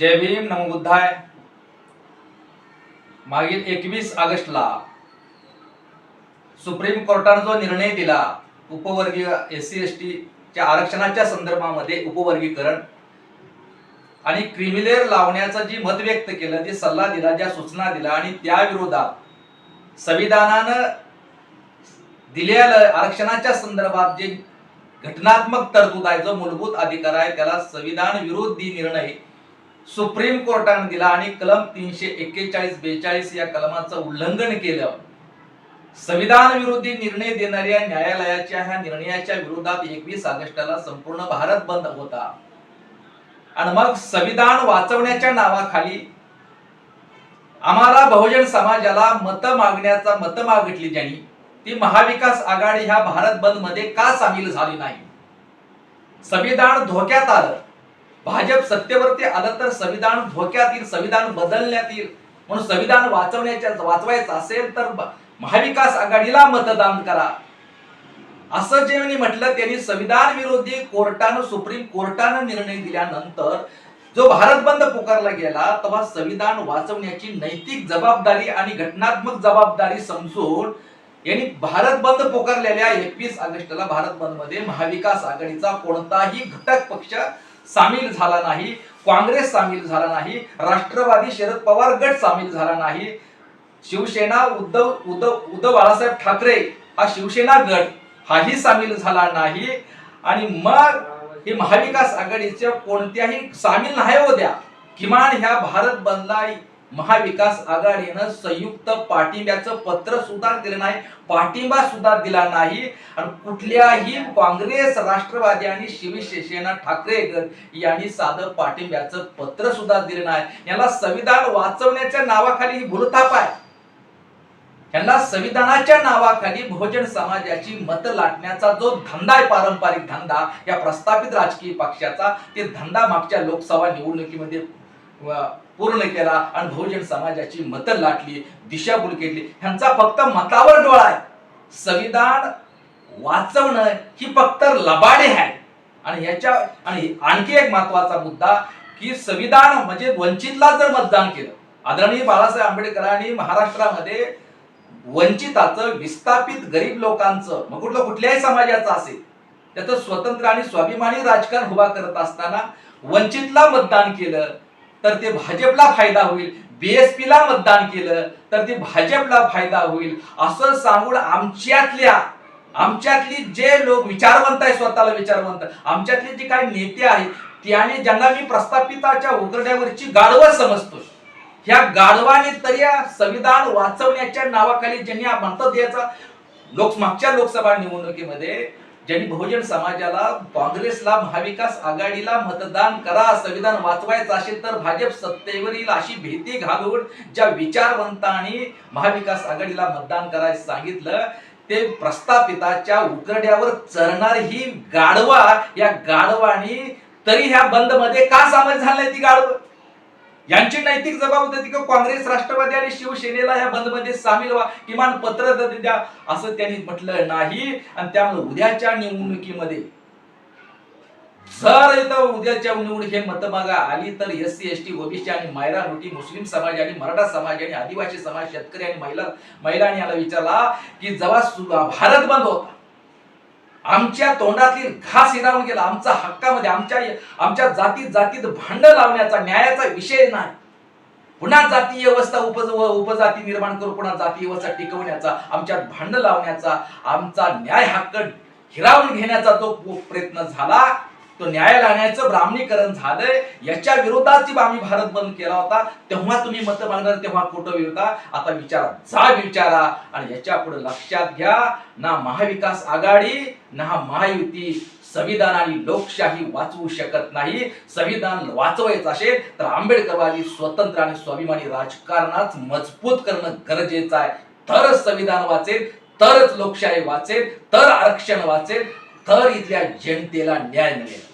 जय भीम नमो बुद्धाय. मागील एकवीस ऑगस्टला सुप्रीम कोर्टानं जो निर्णय दिला उपवर्गीय एस सी एस टीच्या आरक्षणाच्या संदर्भामध्ये उपवर्गीकरण आणि क्रिमिलेअर लावण्याचं जी मत व्यक्त केलं जे सल्ला दिला ज्या सूचना दिला आणि त्या विरोधात संविधानानं दिलेल्या आरक्षणाच्या संदर्भात जे घटनात्मक तरतूद आहे जो मूलभूत अधिकार आहे त्याला संविधान विरोधी निर्णय सुप्रीम कोर्टाने दिला आणि कलम तीनशे एक्केचाळीस बेचाळीस या कलमाचं उल्लंघन केलं. संविधान विरोधी निर्णय देणाऱ्या न्यायालयाच्या ह्या निर्णयाच्या विरोधात एकवीस ऑगस्टला संपूर्ण भारत बंद होता. आणि मग संविधान वाचवण्याच्या नावाखाली आम्हाला बहुजन समाजाला मत मागण्याचा मत मागितली ज्यांनी ती महाविकास आघाडी ह्या भारत बंदमध्ये का सामील झाली नाही? संविधान धोक्यात आलं. भाजप सत्तेवरती आलं तर संविधान धोक्यात येईल संविधान बदलण्यात येईल म्हणून संविधान वाचवण्याच्या वाचवायचं असेल तर महाविकास आघाडीला मतदान करा. असं जे मी म्हटलं त्यांनी संविधान विरोधी कोर्टानं सुप्रीम कोर्टानं निर्णय दिल्यानंतर जो भारत बंद पुकारला गेला तेव्हा संविधान वाचवण्याची नैतिक जबाबदारी आणि घटनात्मक जबाबदारी समजून यांनी भारत बंद पुकारलेल्या एकवीस ऑगस्टला भारत बंदमध्ये महाविकास आघाडीचा कोणताही घटक पक्ष सामील झाला नाही काँग्रेस सामील झाला नाही राष्ट्रवादी शरद पवार गट सामील झाला नाही. शिवसेना उद्धव उद्धव उद्धव बाळासाहेब ठाकरे हा शिवसेना गट हाही सामील झाला नाही. आणि मग हे महाविकास आघाडीच्या कोणत्याही सामील नाही होत्या किमान ह्या भारत बंदला महाविकास आघाडीनं संयुक्त पाठिंब्याचं पत्र सुद्धा दिलं नाही पाठिंबा सुद्धा दिला नाही. आणि कुठल्याही काँग्रेस राष्ट्रवादी आणि शिवसेना ठाकरे यांनी साधं पाठिंब्याचं पत्र सुद्धा दिलं नाही. याला संविधान वाचवण्याच्या नावाखाली ही भूलथाप आहे. यांना संविधानाच्या नावाखाली बहुजन समाजाची मत लाटण्याचा जो धंदा आहे पारंपरिक धंदा या प्रस्थापित राजकीय पक्षाचा ते धंदा मागच्या लोकसभा निवडणुकीमध्ये पूर्ण केला आणि बहुजन समाजाची मतं लाटली दिशाभूल केली. ह्यांचा फक्त मतावर डोळा आहे. संविधान वाचवणं ही फक्त लबाडे आहे. आणि याच्या आणि आणखी एक महत्त्वाचा मुद्दा की संविधान म्हणजे वंचितला जर मतदान केलं आदरणीय बाळासाहेब आंबेडकरांनी महाराष्ट्रामध्ये वंचिताचं विस्थापित गरीब लोकांचं मग कुठलं कुठल्याही समाजाचं असेल त्याचं स्वतंत्र आणि स्वाभिमानी राजकारण उभा करत असताना वंचितला मतदान केलं तर ते भाजपला फायदा होईल. बीएसपी ला मतदान केलं तर ते भाजपला फायदा होईल. असं सांगून आमच्यातल्या आमच्यातली जे लोक विचारवंत आहे स्वतःला विचारवंत आमच्यातले जे काही नेते आहेत त्याने ज्यांना मी प्रस्थापिताच्या उघड्यावरची गाढवं समजतो ह्या गाढवाने तरी संविधान वाचवण्याच्या नावाखाली ज्यांनी हा म्हणतात द्यायचा लोक मागच्या लोकसभा निवडणुकीमध्ये ज्यांनी बहुजन समाजाला काँग्रेसला महाविकास आघाडीला मतदान करा संविधान वाचवायचं असेल तर भाजप सत्तेवर येईल अशी भीती घालून ज्या विचारवंतांनी महाविकास आघाडीला मतदान करायला सांगितलं ते प्रस्थापिताच्या उकरड्यावर चरणार ही गाढवा या गाढवानी तरी ह्या बंदमध्ये का सामील झालंय ती गाढव? यांची नैतिक जबाबदारी का काँग्रेस राष्ट्रवादी आणि शिवसेनेला या बंदमध्ये सामील व्हा किमान पत्र द्या असं त्यांनी म्हटलं नाही. आणि त्यामुळे उद्याच्या निवडणुकीमध्ये जर इथं उद्याच्या निवडणुकीत मतमागा आली तर S C S T OBC आणि मायनॉरिटी मुस्लिम समाज आणि मराठा समाज आणि आदिवासी समाज शेतकरी आणि महिला महिलांनी याला विचारला की जेव्हा भारत बंद होता. आमच्या तोंडातील घास हिरावून गेला. आमचा हक्कामध्ये आमच्या आमच्या जातीत जातीत भांड लावण्याचा न्यायाचा विषय नाही. पुन्हा जाती व्यवस्था उपज उपजाती निर्माण करून पुन्हा जाती व्यवस्था टिकवण्याचा आमच्यात भांड लावण्याचा आमचा न्याय हक्क हिरावून घेण्याचा जो प्रयत्न झाला तो न्यायालयाचं ब्राह्मणीकरण झालंय. याच्या विरोधात आम्ही भारत बंद केला होता तेव्हा तुम्ही मत मागणार तेव्हा खोटं होता आता विचारा जा विचारा आणि याच्यापुढे लक्षात घ्या. ना महाविकास आघाडी ना महायुती. संविधान आणि लोकशाही वाचवू शकत नाही. संविधान वाचवायचं असेल तर आंबेडकरवादी स्वतंत्र आणि स्वाभिमानी राजकारणात मजबूत करणं गरजेचं आहे. तरच संविधान वाचेल तरच लोकशाही वाचेल तर आरक्षण वाचेल तर इथल्या जनतेला न्याय मिळेल.